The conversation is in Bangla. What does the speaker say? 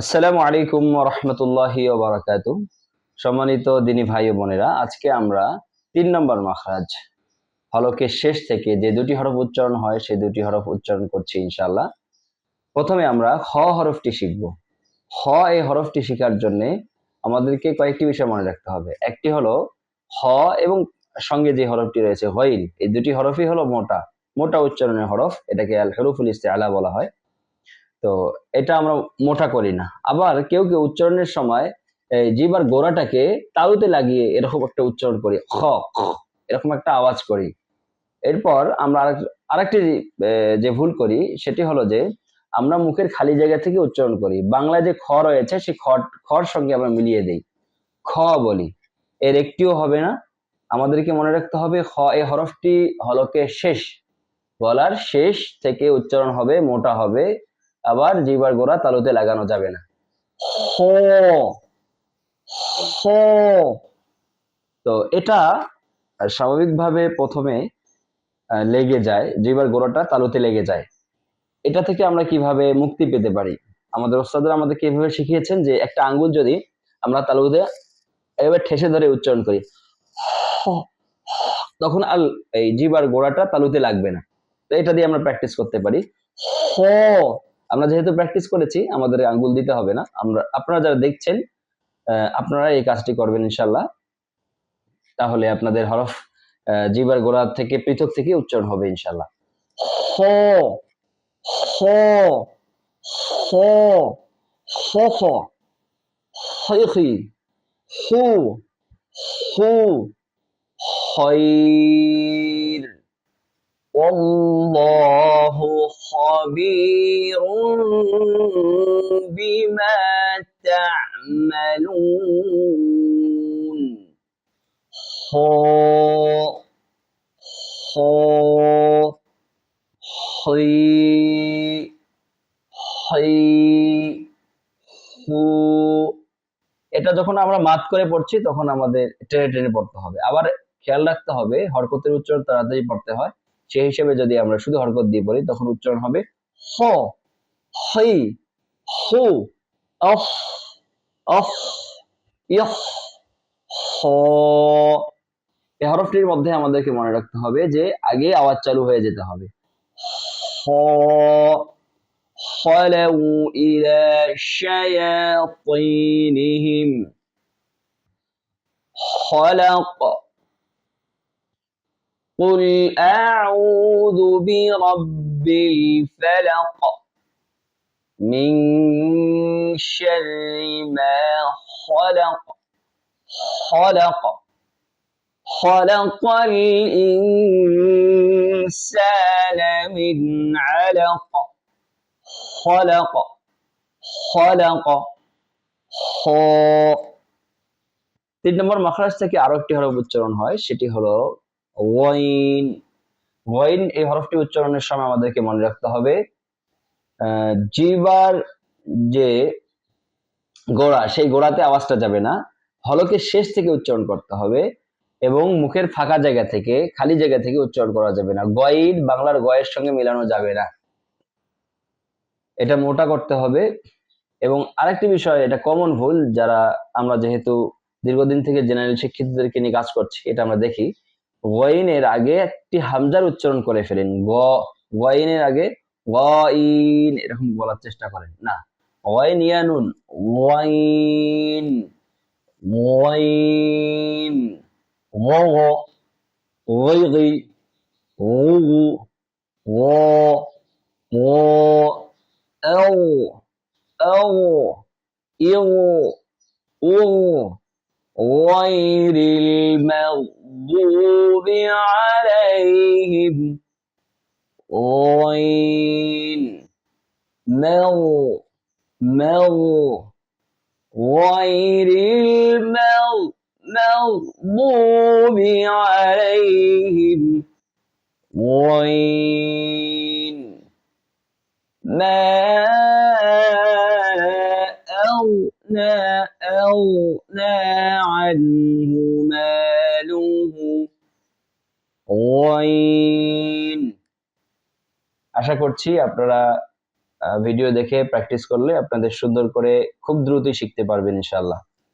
আসসালামু আলাইকুম রহমতুল্লাহি বারাকাত সম্মানিত দিনী ভাই বোনেরা, আজকে আমরা তিন নম্বর মাখরাজ, হলকের শেষ থেকে যে দুটি হরফ উচ্চারণ হয়, সেই দুটি হরফ উচ্চারণ করছি ইনশাল্লাহ প্রথমে আমরা হ হরফটি শিখব। হ এই হরফটি শেখার জন্য আমাদেরকে কয়েকটি বিষয় মনে রাখতে হবে। একটি হলো হ এবং সঙ্গে যে হরফটি রয়েছে, হইল। এই দুটি হরফই হলো মোটা। মোটা উচ্চারণের হরফ, এটাকে আল হরফুল ইস্তেআলা বলা হয়। তো এটা আমরা মোটা করি না। আবার কেউ কেউ উচ্চারণের সময় জিবার গোড়াটাকে তালুতে লাগিয়ে এরকম একটা উচ্চারণ করি, খ এরকম একটা আওয়াজ করি। এরপর আমরা আরেক- আরেকটি যে ভুল করি সেটি হলো যে আমরা মুখের খালি জায়গা থেকে উচ্চারণ করি। বাংলায় যে খ রয়েছে সেই খর সঙ্গে আমরা মিলিয়ে দেই। খ বলি, এর একটিও হবে না। আমাদেরকে মনে রাখতে হবে খ এই হরফটি হলকে শেষ। গলার শেষ থেকে উচ্চারণ হবে, মোটা হবে। আবার জিবার গোড়া তালুতে লাগানো যাবে না। হ হ। তো এটা স্বাভাবিকভাবে প্রথমে লেগে যায় জিবার গোড়াটা তালুতে লেগে যায়। এটা থেকে আমরা কীভাবে মুক্তি পেতে পারি? আমাদের ওস্তাদরা আমাদেরকে এভাবে শিখিয়েছেন যে একটা আঙ্গুল যদি আমরা তালুতে এভাবে ঠেসে ধরে উচ্চারণ করি তখন আর এই জিবার গোড়াটা তালুতে লাগবে না। তো এটা দিয়ে আমরা প্র্যাকটিস করতে পারি। হ আমরা যেহেতু প্র্যাকটিস করেছি আমাদের আঙ্গুল দিতে হবে না। আমরা আপনারা যারা দেখছেন আপনারা এই কাজটি করবেন ইনশাল্লাহ তাহলে আপনাদের হরফ জিবার গোড়া থেকে পৃথক থেকে উচ্চারণ হবে ইনশাল্লাহ হ হ হ হ হ। হই হু হু হইর অল্লাহ خبير بما تعملون خاء خاء خي خي হু এটা যখন আমরা মাত করে পড়ছি তখন আমাদের টেনে টেনে পড়তে হবে আবার খেয়াল রাখতে হবে হরকতের উচ্চারণ তাড়াতাড়ি পড়তে হয় সেই হিসেবে যদি আমরা শুধু হরকত দিয়ে পড়ি তখন উচ্চারণ হবে হ হই হু অহ অহ ইহ হ এই হরফটির মধ্যে আমাদেরকে মনে রাখতে হবে যে আগে আওয়াজ চালু হয়ে যেতে হবে হ خلوا إلى شياطينهم خلق قل أعوذ برب الفلق من شر ما خلق خلق خلق الإنسان من علق خلق خلق খ তিন নম্বর মাখরাজ থেকে আরো একটি হরফ উচ্চারণ হয় সেটি হলো ওয়াইন ওয়াইন এই হরফটি উচ্চারণের সময় আমাদেরকে মনে রাখতে হবে। জিবার যে গোড়া, সেই গোড়াতে আওয়াজটা যাবে না। হলকের শেষ থেকে উচ্চারণ করতে হবে এবং মুখের ফাঁকা জায়গা থেকে, খালি জায়গা থেকে উচ্চারণ করা যাবে না। গয়ের, বাংলার গয়ের সঙ্গে মেলানো যাবে না। এটা মোটা করতে হবে এবং আরেকটি বিষয়, এটা কমন ভুল, যারা আমরা যেহেতু দীর্ঘদিন থেকে জেনারেল শিক্ষিতদেরকে নিয়ে কাজ করছি, এটা আমরা দেখি। ওয়াইনের আগে একটি হামজার উচ্চারণ করে ফেলেন। গ ওয়াইনের আগে ওয়াইন এরকম বলার চেষ্টা করেন। না ওয়াইন ইয়ানুন ওয়াইন ওয়াইন ওয়া ওয়াইগি ওউ ও ও এও এও ইউ ও ওয়াইরিল মাউ। المغضوب عليهم وين مغ مغ غير المغضوب عليهم وين ما أغنى আশা করছি আপনারা ভিডিও দেখে প্র্যাকটিস করলে আপনাদের সুন্দর করে খুব দ্রুতই শিখতে পারবেন ইনশাল্লাহ